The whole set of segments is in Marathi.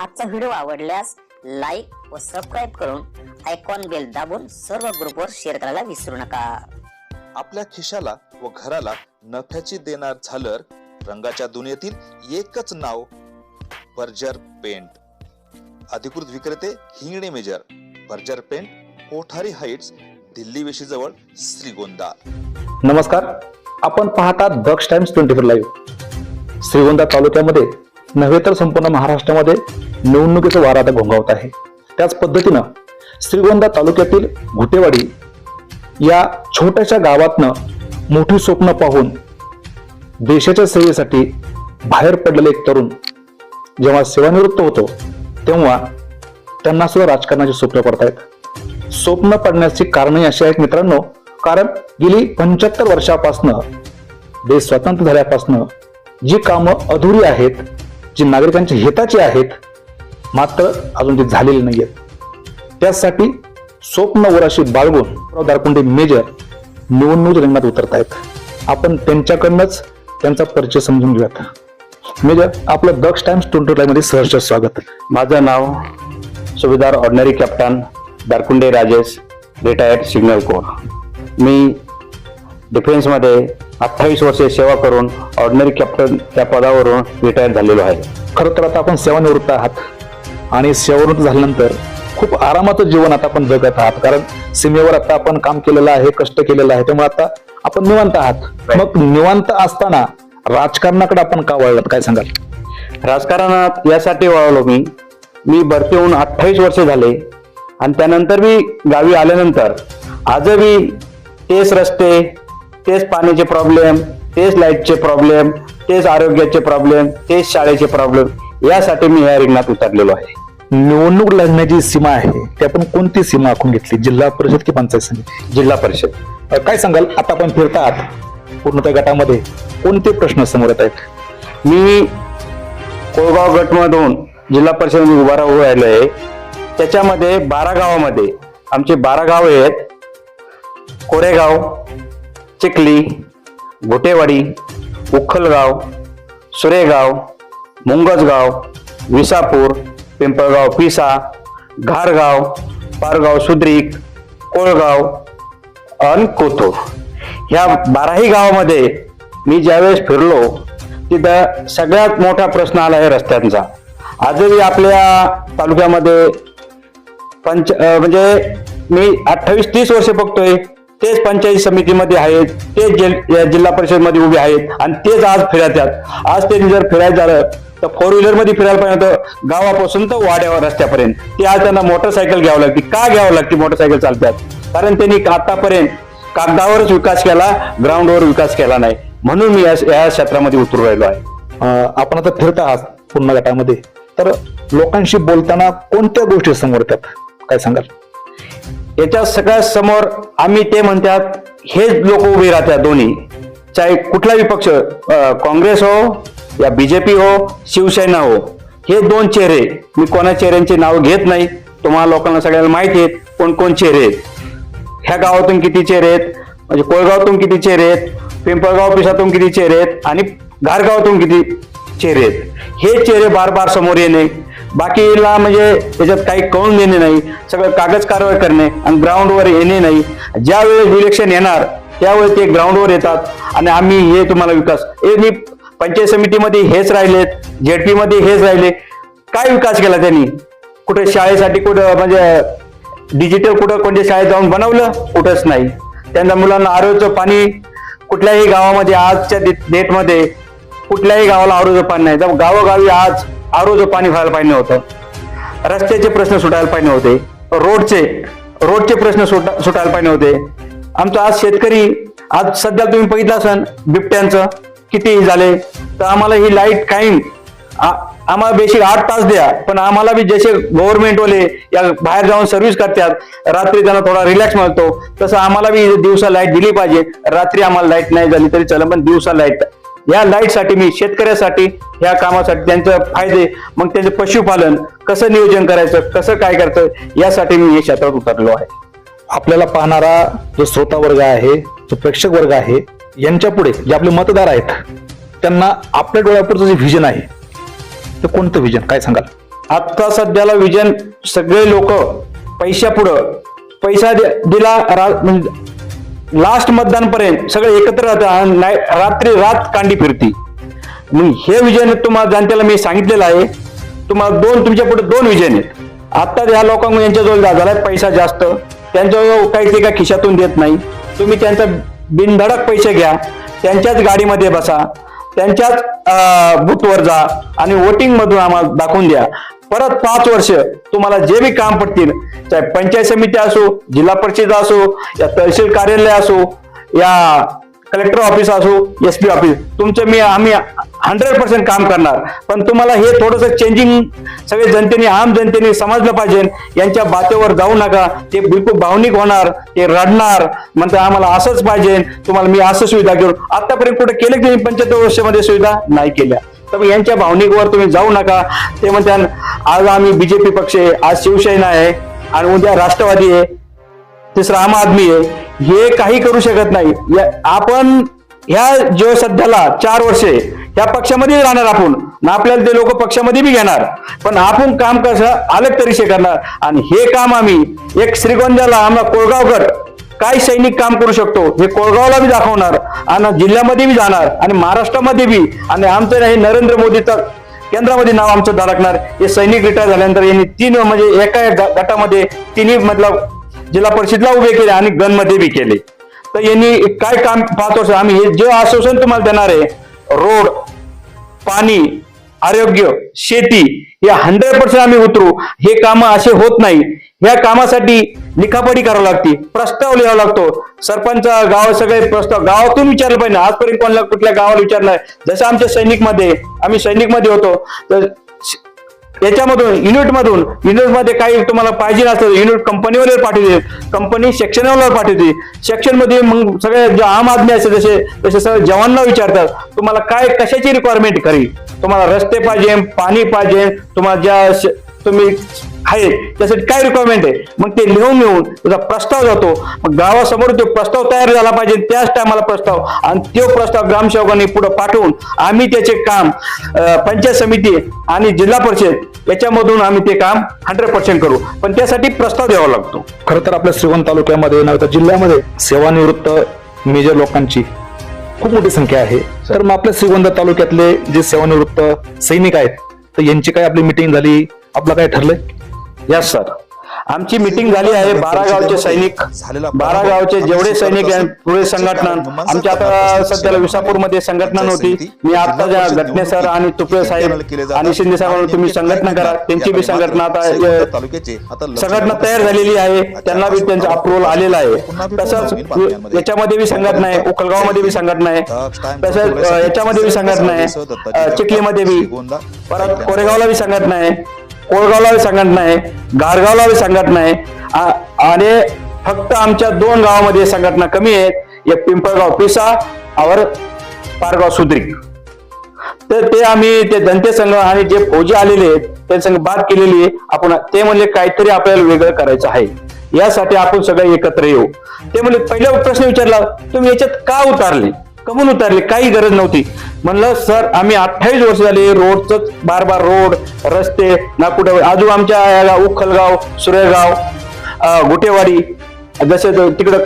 आजचा व्हिडिओ आवडल्यास लाईक व सबस्क्राईब करून आयकॉन बेल दाबून सर्व ग्रुपवर शेअर करायला विसरू नका. आपल्या खिशाला व घराला नफ्याची देणार झालर रंगाच्या दुनियेतील एकच नाव बर्जर पेंट अधिकृत विक्रेते Hingane major Berger paint Kothari heights Delhi वेशीजवळ Shrigonda. नमस्कार आपण पाहता Daksh times twenty four live Shrigonda तालुक्यामध्ये नव्हे तर संपूर्ण महाराष्ट्रामध्ये निवडणुकीचं वार आता घोंगावत आहे. त्याच पद्धतीनं श्रीगोंदा तालुक्यातील घुटेवाडी या छोट्याशा गावातनं मोठी स्वप्न पाहून देशाच्या सेवेसाठी बाहेर पडलेले एक तरुण जेव्हा सेवानिवृत्त होतो तेव्हा त्यांना सुद्धा राजकारणाची स्वप्न पडतायत. स्वप्न पडण्याची कारणही अशी आहेत मित्रांनो कारण गेली पंच्याहत्तर वर्षापासनं देश स्वतंत्र झाल्यापासनं जी कामं अधुरी आहेत जी नागरिकांच्या हिताची आहेत मात्र अजून ती झालेली नाहीयेत. त्यासाठी स्वप्न वराशी बाळगून दारकुंडे मेजर निवडणूक रिंगणात उतरत आहेत आपण त्यांच्याकडनंच त्यांचा परिचय समजून घेऊयात. मेजर आपलं दक्ष टाइम्स ट्वेंटी मध्ये सहर्ष स्वागत. माझं नाव subedar ordinary captain Darkunde Rajesh retired signal corps मी डिफेन्समध्ये अठ्ठावीस वर्षे सेवा करून ऑर्डिनरी कॅप्टन त्या पदावरून रिटायर झालेलो आहे. खरं तर आता आपण सेवानिवृत्त आहात. आणि सेवानिवृत्त झाल्यानंतर खूप आरामाचं जीवन आता आपण जगत आहात. कारण सीमेवर आता आपण काम केलेलं आहे कष्ट केलेलं आहे. त्यामुळे आता आपण निवांत आहात. मग निवांत असताना राजकारणाकडे आपण का वळलात? काय सांगाल? राजकारणात यासाठी वळालो मी. मी भरती होऊन अठ्ठावीस वर्षे झाले. आणि त्यानंतर मी गावी आल्यानंतर आजही तेच रस्ते तेच पाण्याचे प्रॉब्लेम तेच लाईटचे प्रॉब्लेम तेच आरोग्याचे प्रॉब्लेम तेच शाळेचे प्रॉब्लेम यासाठी मी या रिंगणात उतरलेलो आहे. निवडणूक लढण्याची सीमा आहे ती आपण कोणती सीमा आखून घेतली? जिल्हा परिषद की पंचायत समिती? जिल्हा परिषद. काय सांगाल? आता आपण फिरता आहात पूर्ण त्या गटामध्ये. कोणते प्रश्न समोर येत आहेत? मी कोळगाव गटमधून जिल्हा परिषदेमध्ये उभा राहून राहिलो आहे त्याच्यामध्ये बारा गावामध्ये आमचे बारा गाव आहेत. कोरेगाव चिखली घोटेवाडी उखलगाव सुरेगाव मुंगसगाव विसापूर पिंपळगाव पिसा घारगाव पारगाव सुद्रीक कोळगाव आणि कोथरूड. ह्या बाराही गावामध्ये मी ज्यावेळेस फिरलो तिथं सगळ्यात मोठा प्रश्न आला आहे रस्त्यांचा. आजही आपल्या तालुक्यामध्ये पंच म्हणजे मी अठ्ठावीस तीस वर्ष बघतोय तेच पंचायत समितीमध्ये आहेत तेच या जिल्हा परिषदमध्ये उभे आहेत आणि तेच आज फिरायच्यात आज त्यांनी जर फिरायचं झालं तर फोर व्हीलरमध्ये फिरायला पाहिजे होतं. गावापासून तर वाड्यावर रस्त्यापर्यंत. ती आज त्यांना मोटरसायकल घ्यावं लागते. का घ्यावं लागते मोटरसायकल चालतात? कारण त्यांनी आतापर्यंत कागदावरच विकास केला ग्राउंडवर विकास केला नाही. म्हणून मी या- क्षेत्रामध्ये उतरू राहिलो आहे. आपण आता फिरत आहात पूर्ण गटामध्ये. तर लोकांशी बोलताना कोणत्या गोष्टी समोर येतात? काय सांगाल? याच्या सगळ्यात समोर आम्ही ते म्हणतात हेच लोक उभे राहतात दोन्ही. चाहे कुठलाही पक्ष काँग्रेस हो या बीजेपी हो शिवसेना हो हे दोन चेहरे मी कोणा चेहऱ्यांची नाव घेत नाही तुम्हाला लोकांना सगळ्यांना माहिती आहेत कोण कोण चेहरे आहेत. ह्या गावातून किती चेहरे आहेत? म्हणजे कोळगावातून किती चेहरे आहेत? पिंपळगाव पिसातून किती चेहरे आहेत? आणि घारगावातून किती चेहरे आहेत? हे चेहरे बार बार समोर येणे बाकीला म्हणजे त्याच्यात काही कळून देणे नाही सगळं कागद कारवाई करणे आणि ग्राउंडवर येणे नाही. ज्यावेळेस इलेक्शन येणार त्यावेळेस ते ग्राउंडवर येतात आणि आम्ही हे तुम्हाला विकास हे मी पंचायत समितीमध्ये हेच राहिलेत झेडपी मध्ये हेच राहिले. काय विकास केला त्यांनी? कुठे शाळेसाठी कुठं म्हणजे डिजिटल कुठं कोणत्या शाळेत जाऊन बनवलं? कुठंच नाही. त्यांना मुलांना आरोचं पाणी कुठल्याही गावामध्ये आजच्या डेटमध्ये कुठल्याही गावाला आरोचं पाणी नाही. तर गावोगावी आज आरोग्य पाणी व्हायला पाहिजे होतं रस्त्याचे प्रश्न सुटायला पाहिजे होते रोडचे रोडचे प्रश्न सुटा सुटायला पाहिजे होते आमचा आज शेतकरी आज सध्या तुम्ही बघितलं असाल बिबट्यांचं. किती झाले तर आम्हाला ही लाइट कायम. आम्हाला बेसिक आठ तास द्या पण आम्हाला बी जसे गव्हर्नमेंटवाले या बाहेर जाऊन सर्व्हिस करतात रात्री त्यांना थोडा रिलॅक्स मिळतो. तसं आम्हाला बी दिवसा लाइट दिली पाहिजे. रात्री आम्हाला लाइट नाही झाली तरी चला पण दिवसा लाइट या लाईटसाठी मी शेतकऱ्यासाठी या कामासाठी त्यांचे फायदे मग त्यांचं पशुपालन कसं नियोजन करायचं कसं काय करायचं यासाठी मी हे क्षेत्रात उतरलो आहे. आपल्याला पाहणारा जो श्रोता वर्ग आहे जो प्रेक्षक वर्ग आहे यांच्या पुढे जे आपले मतदार आहेत त्यांना आपल्या डोळ्यापुरचं जे व्हिजन आहे ते कोणतं व्हिजन काय सांगाल? आत्ता सध्याला विजन सगळे लोक पैशापुढं पैसा दिला रा- म्हणजे लास्ट मतदानपर्यंत सगळे एकत्र राहतात आणि रात्री रात कांडी फिरती. मग हे विजन तुम्हाला जनतेला मी सांगितलेलं आहे. तुम्हाला दोन तुमच्यापुढे दोन विजन आहेत. आता ह्या लोकांना यांच्याजवळ झालाय पैसा जास्त त्यांच्याजवळ काही ते का खिशातून देत नाही. तुम्ही त्यांचा बिनधडक पैसे घ्या त्यांच्याच गाडीमध्ये बसा त्यांच्याच बूथवर जा आणि वोटिंग मधून आम्हाला दाखवून द्या. परत पाच वर्ष तुम्हाला जे बी काम पडतील चाहे पंचायत समिती असो जिल्हा परिषद असो या तहसील कार्यालय असो या कलेक्टर ऑफिस असो एस पी ऑफिस तुमचं मी आम्ही हंड्रेड पर्सेंट काम करणार. पण तुम्हाला हे थोडंसं चेंजिंग सगळे जनतेने आम जनतेने समजलं पाहिजे. यांच्या बातेवर जाऊ नका. ते बिलकुल भावनिक होणार ते रडणार. म्हणतात आम्हाला असंच पाहिजे. तुम्हाला मी असं सुविधा घेऊन आतापर्यंत कुठे केलं की पंच्याहत्तर वर्षामध्ये सुविधा नाही केल्या. तर यांच्या भावनिकवर तुम्ही जाऊ नका. ते म्हणतात आज आम्ही बीजेपी पक्ष आहे. आज शिवसेना आहे. आणि उद्या राष्ट्रवादी आहे. तिसरा आम आदमी आहे. हे काही करू शकत नाही. आपण ह्या जो सध्याला चार वर्षे या पक्षामध्ये राहणार आपण. ना आपल्याला ते लोक पक्षामध्ये बी घेणार. पण आपण काम कसं अलग तरी करणार. आणि हे काम आम्ही एक श्रीगोंद्याला आम्हाला कोळगावकर काय सैनिक काम करू शकतो हे कोळगावला बी दाखवणार. आणि जिल्ह्यामध्ये बी जाणार. आणि महाराष्ट्रामध्ये बी. आणि आमचं हे नरेंद्र मोदीचं केंद्रामध्ये नाव आमचं धडकणार. हे सैनिक रिटायर झाल्यानंतर यांनी तीन म्हणजे एका ग- गटामध्ये तिन्ही मतलब जिल्हा परिषदला उभे केले आणि गणमध्ये बी केले. तर यांनी काय काम पाहतो आम्ही हे जे आश्वासन तुम्हाला देणार आहे रोड पाणी आरोग्य शेती हे हंड्रेड पर्सेंट आम्ही उतरू. हे काम असे होत नाही. या कामासाठी लिखापडी करावी लागते प्रस्ताव लिहावा लागतो. सरपंच गाव सगळे प्रस्ताव गावातून विचारलं पाहिजे आजपर्यंत कोणाला कुठल्या गावाला विचारलं जसं आमच्या सैनिकमध्ये आम्ही सैनिकमध्ये होतो. तर याच्यामधून युनिटमधून युनिटमध्ये काही तुम्हाला पाहिजे असतं युनिट कंपनीवर पाठवते कंपनी सेक्शनवर पाठवते. सेक्शनमध्ये मग सगळे जे आम आदमी असते जसे तसे सगळे जवानला विचारतात तुम्हाला काय कशाची रिक्वायरमेंट करी तुम्हाला रस्ते पाहिजे पाणी पाहिजे तुम्हाला ज्या श- तुम्ही आहे. त्यासाठी काय रिक्वायरमेंट आहे? मग ते लिहून घेऊन त्याचा प्रस्ताव जातो. मग गावासमोर तो प्रस्ताव तयार झाला पाहिजे. त्याच टायमाला प्रस्ताव. आणि तो प्रस्ताव ग्रामसेवकांनी पुढे पाठवून आम्ही त्याचे काम पंचायत समिती आणि जिल्हा परिषद याच्यामधून आम्ही ते काम हंड्रेड पर्सेंट करू. पण त्यासाठी प्रस्ताव द्यावा लागतो. खरं तर आपल्या श्रीगोंदा तालुक्यामध्ये नव्हे तर जिल्ह्यामध्ये सेवानिवृत्त मेजर लोकांची खूप मोठी संख्या आहे. तर मग आपल्या श्रीगोंदा तालुक्यातले जे सेवानिवृत्त सैनिक आहेत तर यांची काय आपली मिटिंग झाली? आपलं काय ठरलंय? यस सर आमची मिटिंग झाली आहे बारा गावचे सैनिक बारा गावचे जेवढे सैनिक आहेत पुढे संघटना आमच्या आता सध्याला विसापूरमध्ये संघटना नव्हती. मी आता ज्या घटने सर आणि तुपे साहेब आणि शिंदे साहेब तुम्ही संघटना करा. त्यांची बी संघटना आता संघटना तयार झालेली आहे. त्यांना बी त्यांचं अप्रुव्हल आलेलं आहे. तसंच याच्यामध्ये बी संघटना आहे. उकलगाव बी संघटना आहे. तसंच याच्यामध्ये बी संघटना आहे. चिखलीमध्ये बी. परत कोरेगावला बी संघटना आहे. कोळगावलावी संघटना आहे गारगावलावी संघटना आहे आणि फक्त आमच्या दोन गावामध्ये संघटना कमी आहेत. एक पिंपळगाव पिसा और पारगाव सुद्रिक. तर ते आम्ही ते दंते संघ आणि जे फौजी आलेले आहेत ते संघ बाद केलेली आहे. आपण ते म्हणले काहीतरी आपल्याला वेगळं करायचं आहे. यासाठी आपण सगळे एकत्र येऊ. ते म्हणले पहिला प्रश्न विचारला तुम्ही याच्यात का उतारले? कमून उतारले? काही गरज नव्हती. म्हणलं सर आम्ही अठ्ठावीस वर्ष झाले रोडच बार बार रोड रस्ते नागपूर आजू आमच्या याला उखलगाव सुरेगाव गुटेवाडी जसे तिकडं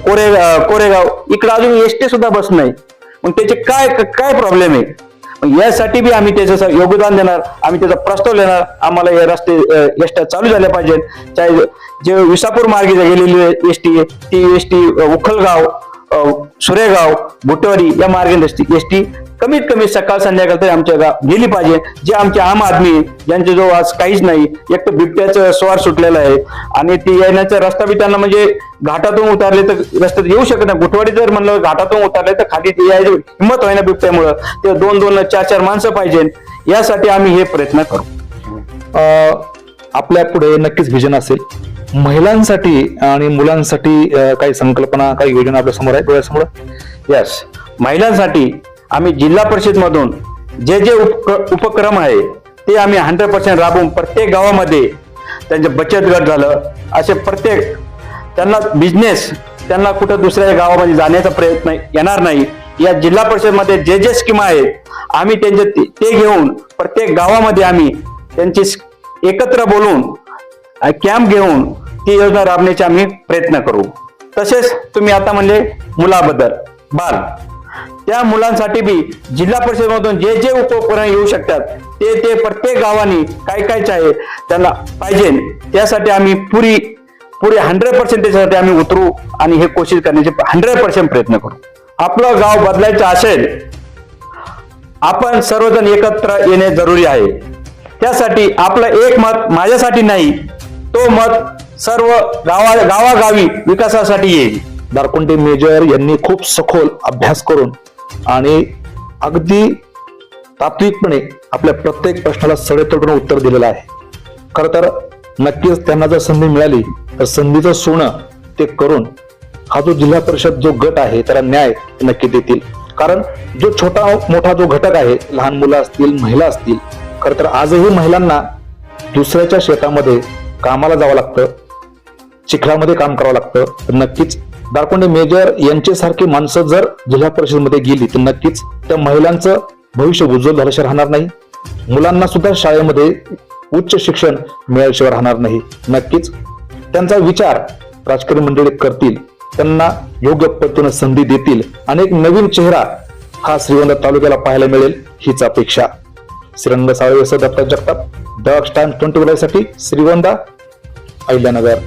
कोरे कोरेगाव इकडं अजून एस टी सुद्धा बस नाही. मग त्याचे काय काय प्रॉब्लेम आहे? यासाठी बी आम्ही त्याचं योगदान देणार आम्ही त्याचा प्रस्ताव देणार. आम्हाला हे रस्ते एसट्या चालू झाल्या पाहिजेत. चाहे जे विसापूर मार्गे गेलेली एस टी ती एस टी उखलगाव सुरेगाव भुटवारी या मार्गे एस टी कमीत कमी सकाळ संध्याकाळ तरी आमच्या गाव गेली पाहिजे. जे आमचे आम आदमी आहे, ज्यांच्याजवळ आज काहीच नाही. एक तर बिबट्याचं स्वार सुटलेलं आहे आणि ती येण्याचा रस्ता बी त्यांना म्हणजे घाटातून उतारले तर रस्त्यात येऊ शकत नाही. गुटवाडी जर म्हणलं घाटातून उतारले तर खाली ते यायची हिंमत होईना बिबट्यामुळं. ते दोन दोन चार चार माणसं पाहिजे. यासाठी आम्ही हे प्रयत्न करू. अं, आपल्या पुढे नक्कीच व्हिजन असेल. महिलांसाठी आणि मुलांसाठी अं, काही संकल्पना काही योजना आपल्यासमोर आहे डोळ्यासमोर? यस महिलांसाठी आम्ही जिल्हा परिषदमधून जे जे उप- उपक्रम आहे ते आम्ही हंड्रेड पर्सेंट राबवून प्रत्येक गावामध्ये त्यांचे बचत गट झालं. असे प्रत्येक त्यांना बिझनेस त्यांना कुठं दुसऱ्या गावामध्ये जाण्याचा प्रयत्न येणार नाही. या जिल्हा परिषदमध्ये जे जे स्कीम आहेत आम्ही त्यांचे ते ते घेऊन प्रत्येक गावामध्ये आम्ही त्यांची एकत्र बोलून कॅम्प घेऊन ती योजना राबण्याचे आम्ही प्रयत्न करू. तसेच तुम्ही आता म्हणले मुलाबद्दल. बाल. त्या मुलांसाठी बी जिल्हा परिषदेमधून जे जे उपकरण येऊ शकतात ते ते प्रत्येक गावांनी काय काय आहे त्यांना पाहिजे. त्यासाठी आम्ही पुरी पुरी हंड्रेड पर्सेंट त्याच्यासाठी आम्ही उतरू आणि हे कोशिश करण्याचे हंड्रेड पर्सेंट प्रयत्न करू. आपलं गाव बदलायचं असेल आपण सर्वजण एकत्र येणे जरुरी आहे. त्यासाठी आपलं एक मत माझ्यासाठी नाही तो मत सर्व गावा गावागावी विकासासाठी येईल. दारकुंडे मेजर यांनी खूप सखोल अभ्यास करून आणि अगदी तात्विकपणे आपल्या प्रत्येक प्रश्नाला सडेतोडून उत्तर दिलेलं आहे. खर तर नक्कीच त्यांना जर संधी मिळाली तर संधीचं सोनं ते करून हा जो जिल्हा परिषद जो गट आहे त्याला न्याय ते नक्की देतील. कारण जो छोटा मोठा जो घटक आहे लहान मुलं असतील महिला असतील खर तर आजही महिलांना दुसऱ्याच्या शेतामध्ये कामाला जावं लागतं चिखलामध्ये काम करावं लागतं. तर नक्कीच दारकोंडे मेजर यांच्यासारखी माणसं जर जिल्हा परिषदमध्ये गेली तर नक्कीच त्या महिलांचं भविष्य उज्ज्वल झाल्याशिवाय राहणार नाही. मुलांना सुद्धा शाळेमध्ये उच्च शिक्षण मिळाल्याशिवाय राहणार नाही. नक्कीच त्यांचा विचार राजकीय मंडळी करतील त्यांना योग्य पद्धतीनं संधी देतील आणि एक नवीन चेहरा हा श्रीगोंदा तालुक्याला पाहायला मिळेल हीच अपेक्षा. Shrirang Savale Datta Jagtap the times twenty साठी श्रीगोंदा अहिल्यानगर.